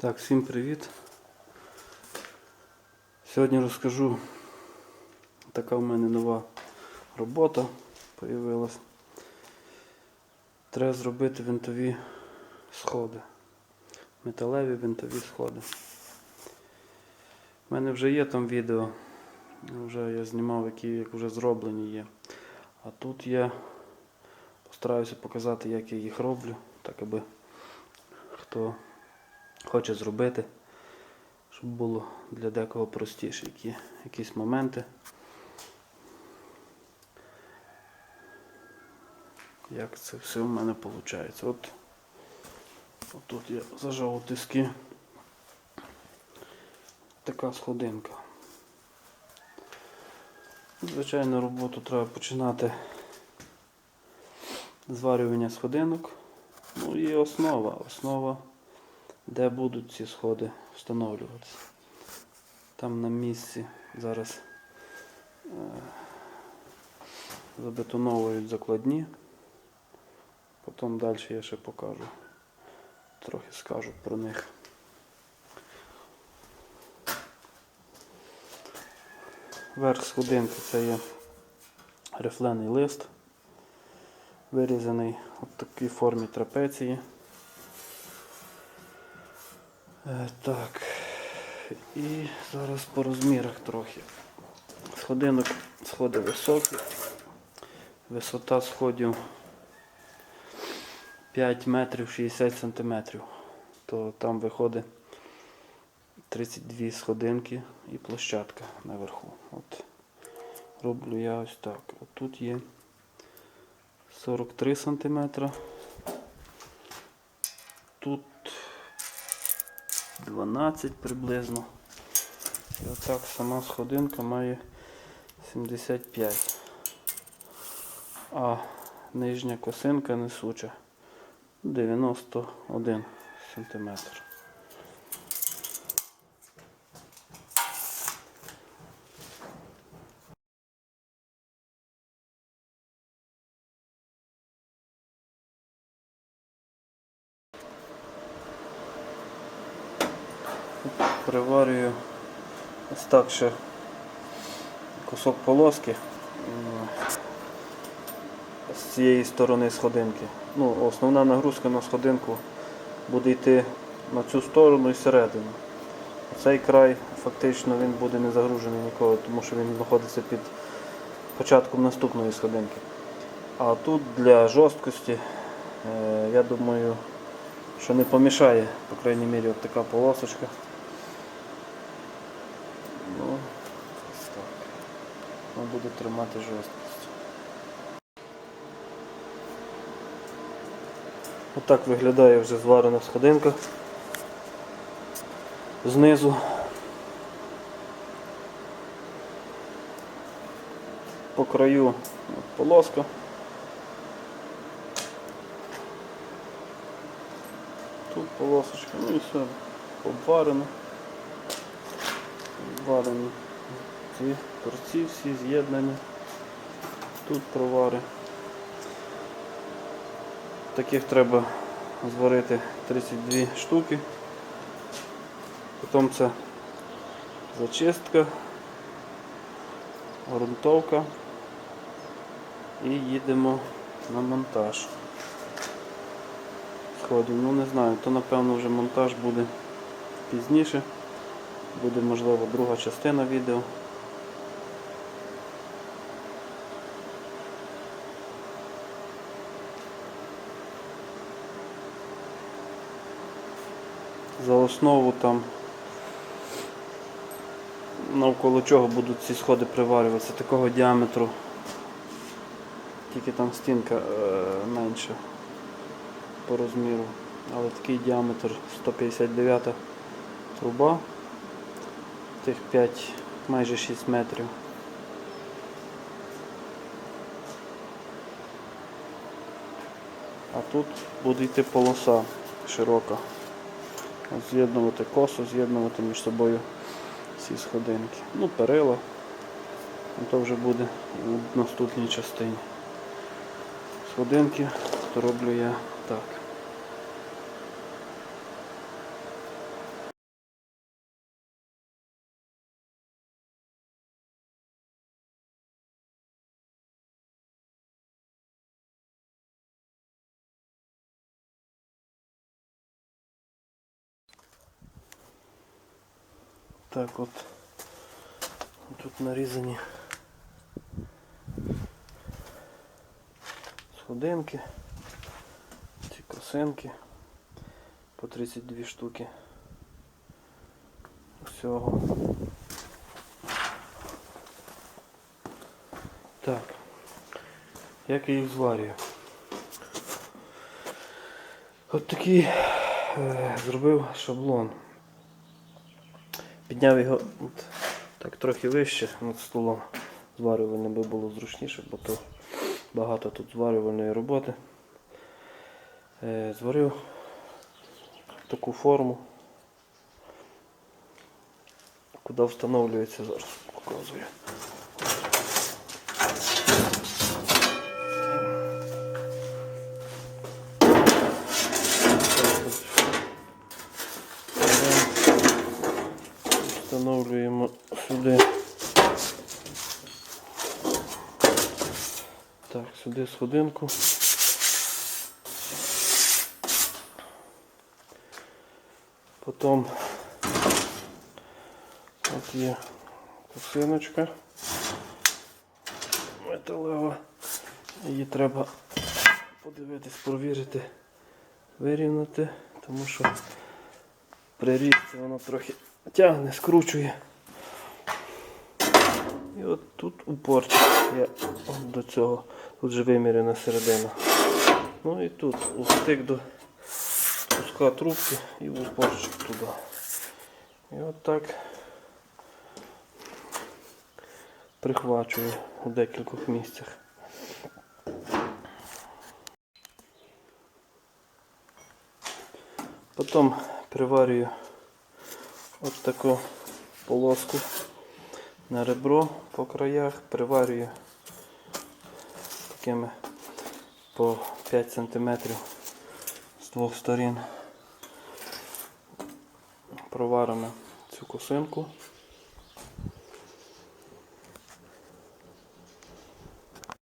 Так, всім привіт. Сьогодні розкажу, така в мене нова робота появилась. Треба зробити винтові сходи. Металеві винтові сходи. У мене вже є там відео, вже я знімав, які як вже зроблені є. А тут я постараюся показати, як я їх роблю, так аби хто хоче зробити, щоб було для декого простіше які, якісь моменти. Як це все в мене виходить. От, тут я зажав у тиски. Така сходинка. Звичайно, роботу треба починати з зварювання сходинок. Ну і основа. Основа де будуть ці сходи встановлюватися. Там на місці зараз е, забетоновують закладні. Потім далі я ще покажу. Трохи скажу про них. Верх сходинки це є рифлений лист, вирізаний в такій формі трапеції. Е, Так. І зараз по розмірах трохи. Сходинок, сходи високі. Висота сходів 5 метрів 60 сантиметрів. То там виходить 32 сходинки і площадка наверху. От роблю я ось так. От тут є 43 сантиметра. Тут 12 приблизно. І отак сама сходинка має 75. А нижня косинка несуча 91 сантиметр. Приварюю ось так ще кусок полоски з цієї сторони сходинки. Ну, основна нагрузка на сходинку буде йти на цю сторону і середину. Цей край фактично він буде не загружений ніколи, тому що він знаходиться під початком наступної сходинки. А тут для жорсткості, е, я думаю, що не помішає, по крайній мірі, от така полосочка. Ну, ось так. Вона буде тримати жорсткість. Отак виглядає вже зварена сходинка. Знизу. По краю полоска. Тут полосочка, ну і все обварено. Обварені ці торці всі з'єднані. Тут провари. Таких треба зварити 32 штуки. Потім це зачистка, грунтовка і їдемо на монтаж. Сходів. Ну не знаю, то напевно вже монтаж буде пізніше. Буде можливо друга частина відео. За основу там навколо чого будуть ці сходи приварюватися, такого діаметру. Тільки там стінка е, менша по розміру. Але такий діаметр 159 труба, тих 5, майже 6 метрів. А тут буде йти полоса широка. З'єднувати косу, з'єднувати між собою ці сходинки. Ну, перила. То вже буде в наступній частині. Сходинки то роблю я так. Так от. Тут нарізані сходинки, ці косинки по 32 штуки. Всього. Так. Як я їх зварюю? От такий е, зробив шаблон. Підняв його от, так трохи вище над столом. Зварювальне би було зручніше, бо то багато тут зварювальної роботи. Е, зварив таку форму, куди встановлюється зараз. Показую. Встановлюємо сюди. Так, сюди сходинку. Потім от є косиночка металева. Її треба подивитись, провірити, вирівняти, тому що при різці воно трохи тягне, скручує. І от тут упорчик я до цього. Тут же виміряна середина. Ну і тут устик до куска трубки і упорчик туди. І от так прихвачую у декількох місцях. Потім приварюю ось таку полоску на ребро по краях, приварюю такими по 5 см з двох сторін. Проваримо цю косинку.